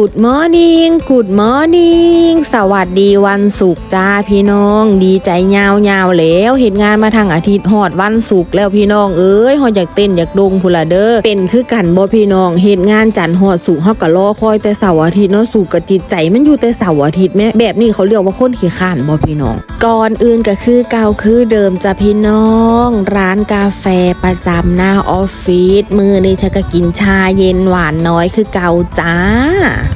Good morning Good morning สวัสดีวันศุกร์จ้าพี่น้อง ดีใจยาวยาวแล้วเห็นงานมาทางอาทิตย์หอดวันศุกร์แล้วพี่น้องเอ้ยหอดอยากเต้นอยากดงพูละเด้อเป็นคือกันบ่พี่น้องเห็นงานจันทร์หอดศุกร์เฮาก็รอคอยแต่เสาร์อาทิตย์เนาะศุกกับจิตใจมันอยู่แต่เสาร์อาทิตย์แม่แบบนี้เขาเรียกว่าคนขี้ข้านบ่พี่น้อง ก่อนอื่นก็คือเก่าคือเดิมจ้ะพี่น้อง ร้านกาแฟประจำหน้าออฟฟิศมือนี่ฉันก็กินชาเย็นหวานน้อยคือเก่าจ้า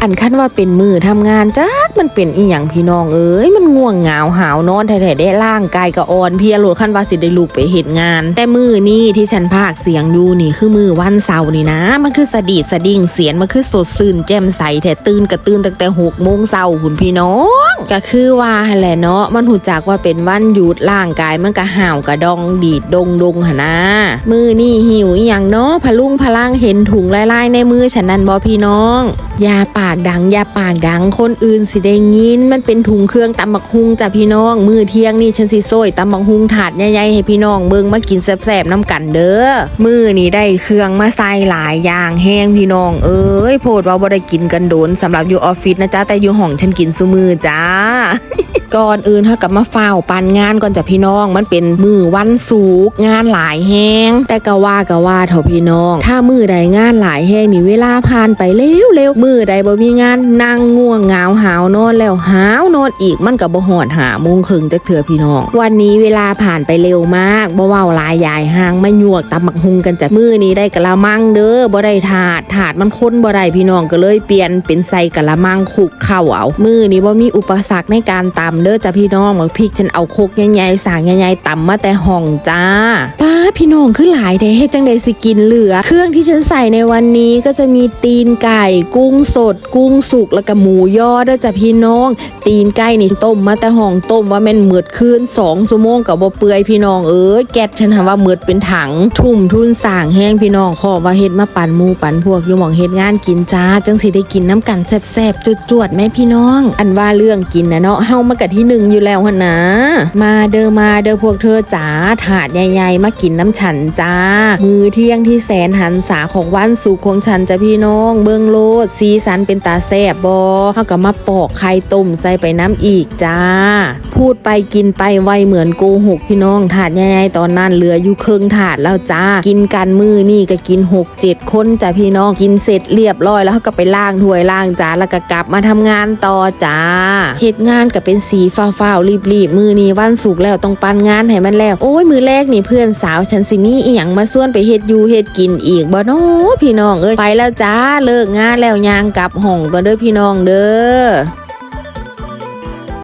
อันขั้นว่าเป็นมือทำงานจ้ามันเป็นอีหยังพี่น้องเอ้ยมันง่วงเหงาหาวนอนแท้ๆได้ร่างกายกระอ่อนเพียโหลดขั้นว่าสิได้ลูกไปเหตุงาน แต่มือนี่ที่ฉันพากเสียงอยู่นี่คือมือวันเสาร์นี่นะ มันคือสะดีสะดิ่งเสียนมันคือสดซื่นแจ่มใสแท้ตื่นกระตื่นตั้งแต่หกโมงเสาร์คุณพี่น้อง ก็คือว่าแหละเนาะมันหูจักว่าเป็นวันหยุดร่างกายมันก็ห่าวกระดองดีดดงดงหนะมือนี่หิวอย่างเนาะพะลุงพลังเห็นถุงลายๆในมือฉันนั่นบอพี่น้องอย่าปากดังอย่าปากดังคนอื่นสิได้ยิน มันเป็นถุงเครื่องตำบักฮุงจ้ะพี่น้อง มือเที่ยงนี่ฉันสิโซยตำบักฮุงถาดใหญ่ๆให้พี่น้องเบิ่งมากินแซ่บๆน้ำกันเด้อมือนี่ได้เครื่องมาใส่หลายอย่างแห้งพี่น้อง เอ้ยโพดว่าบ่ได้กินกันโดนสำหรับอยู่ออฟฟิศนะจ๊ะแต่อยู่ห้องฉันกินซุมือจ้าก่อนอื่นเท่ากับมาเฝ้าปันงานก่อนจ้ะพี่น้องมันเป็นมือวันศุกงานหลายแห้งแต่ก็ว่าก็ว่าเถอะพี่น้อง ถ้ามือใดงานหลายแห้งนี่เวลาผ่านไปเร็วเร็วมือใดบ่มีงานนั่งง่วงเหงาหาวนอนแล้วหาวนอนอีกมันก็บ่หอดหาโมงคึงจักเถื่อพี่น้อง วันนี้เวลาผ่านไปเร็วมากบ่เว้าลายยายห่างมาหยวกตำบักหุงกันจ้ะมือนี้ได้กะละมังเด้อบ่ได้ถาดถาดมันค้นบ่ได้พี่น้องก็เลยเปลี่ยนเป็นใส่กะละมังคลุกเข้าวเอามือนี้บ่มีอุปสรรคในการตำเด้อจ้ะพี่น้องพริกฉันเอาโคกใหญ่ๆสางใหญ่ๆตำมาแต่ห้องจ้าป้าพี่น้องคือหลายแท้เฮ็ดจังไดสิกินเหลือ เครื่องที่ฉันใส่ในวันนี้ก็จะมีตีนไก่ กุ้งสด กุ้งสุกแล้วก็หมูยอเด้อจ้ะพี่น้อง ตีนไก่นี่ต้มมาแต่ห้องต้มว่าแม่นเหมือดคืนสองชั่วโมงกับบ่เปื่อยพี่น้องเอ้ยแก๊สฉันทำว่าเหมือดเป็นถัง ทุ่มทุนสร้างแห้งพี่น้องขอว่าเฮ็ดมาปั่นหมูปั่นพวกอยู่หมองเฮ็ดงานกินจ้าจังสิได้กินน้ำกันแซ่บๆจวดๆแม่พี่น้อง อันว่าเรื่องกินนะเนาะเฮามากับที่หนึ่งอยู่แล้วหันนะ มาเด้อมาเด้อพวกเธอจ๋าถาดใหญ่ๆ มากินน้ำฉันจ้า มือเที่ยงที่แสนหันษาของวันสุขของฉันจ้ะพี่น้อง เบิ่งโลดสีสันเป็นตาแซบบอเฮาก็มาปอกไข่ต้มใส่ไปน้ำอีกจ้า พูดไปกินไปไวเหมือนโกหกพี่น้องถาดใหญ่ๆตอนนั้นเหลืออยู่ครึ่งถาดแล้วจ้า กินกันมือนี่ก็กินหกเจ็ดคนจ้ะพี่น้องกินเสร็จเรียบร้อยแล้วเขาก็ไปล้างถ้วยล้างจานแล้วก็กลับมาทำงานต่อจ้าเหตุงานก็เป็นสีฟ้าวๆรีบๆมือนี้วันสุกแล้วต้องปันงานให้มันแล้ว โอ้ยมือแรกนี่เพื่อนสาวฉันสิมีอีหยังมาส่วนไปเฮ็ดอยู่เฮ็ดกินอีกบ่น้อพี่น้องเอ้ยไปแล้วจ้าเลิกงานแล้วยางกลับห้องก็เด้อพี่น้องเด้อ